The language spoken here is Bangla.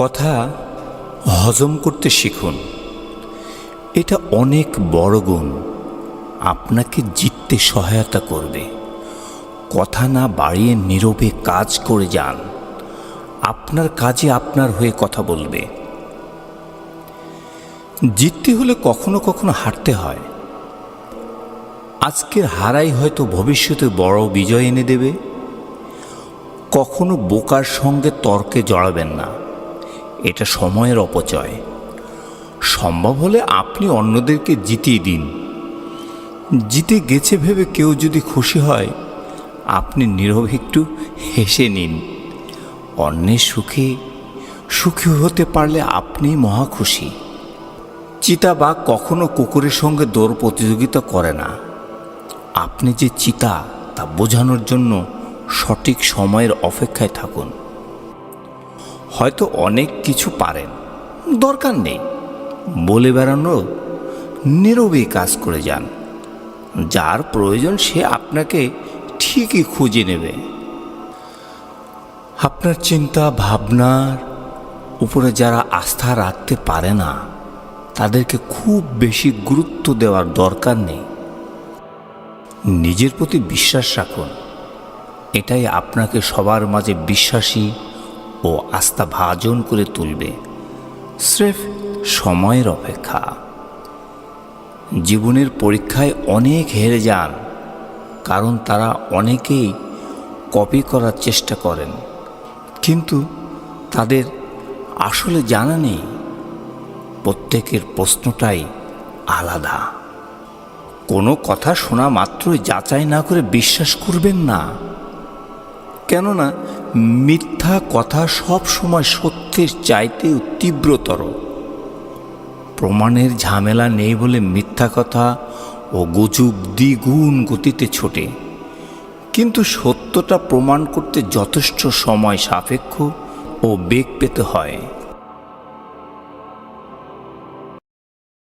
কথা হজম করতে শিখুন। এটা অনেক বড় গুণ। আপনাকে জিততে সহায়তা করবে। কথা না বাড়িয়ে নীরবে কাজ করে যান। আপনার কাজে আপনার হয়ে কথা বলবে। জিততে হলে কখনো কখনো হারতে হয়। আজকের হারাই হয়তো ভবিষ্যতে বড় বিজয় এনে দেবে। কখনো বোকার সঙ্গে তর্কে জড়াবেন না। এটা সময়ের অপচয়। সম্ভব হলে আপনি অন্যদেরকে জিতিয়ে দিন। জিতে গেছে ভেবে কেউ যদি খুশি হয়, আপনি নীরব একটু হেসে নিন। অন্যের সুখে, সুখী হতে পারলে আপনি মহা খুশি। চিতাবাঘ কখনো কুকুরের সঙ্গে দৌড় প্রতিযোগিতা করে না। আপনি যে চিতা, তা বোঝানোর জন্য সঠিক সময়ের অপেক্ষায় থাকুন। হয়তো অনেক কিছু পারেন। দরকার নেই। বলে বেড়ানো নীরবেই কাজ করে যান। যার প্রয়োজন সে আপনাকে ঠিকই খুঁজে নেবে। আপনার চিন্তা, ভাবনার উপরে যারা আস্থা রাখতে পারে না, তাদেরকে খুব বেশি গুরুত্ব দেওয়ার দরকার নেই। নিজের প্রতি বিশ্বাস রাখুন। এটাই আপনাকে সবার মাঝে বিশ্বাসী ও আস্থা ভাজন করে তুলবে। স্রেফ সময়ের অপেক্ষা। জীবনের পরীক্ষায় অনেক হেরে যান, কারণ তারা অনেকেই কপি করার চেষ্টা করেন। কিন্তু তাদের আসলে জানা নেই। প্রত্যেকের প্রশ্নটাই আলাদা। কোনো কথা শোনা মাত্রই যাচাই না করে বিশ্বাস করবেন না। কেননা মিথ্যা কথা সব সময় সত্যের চাইতেও তীব্রতর। প্রমাণের ঝামেলা নেই বলে মিথ্যা কথা ও গুজব দ্বিগুণ গতিতে ছোটে। কিন্তু সত্যটা প্রমাণ করতে যথেষ্ট সময় সাপেক্ষ ও বেগ পেতে হয়।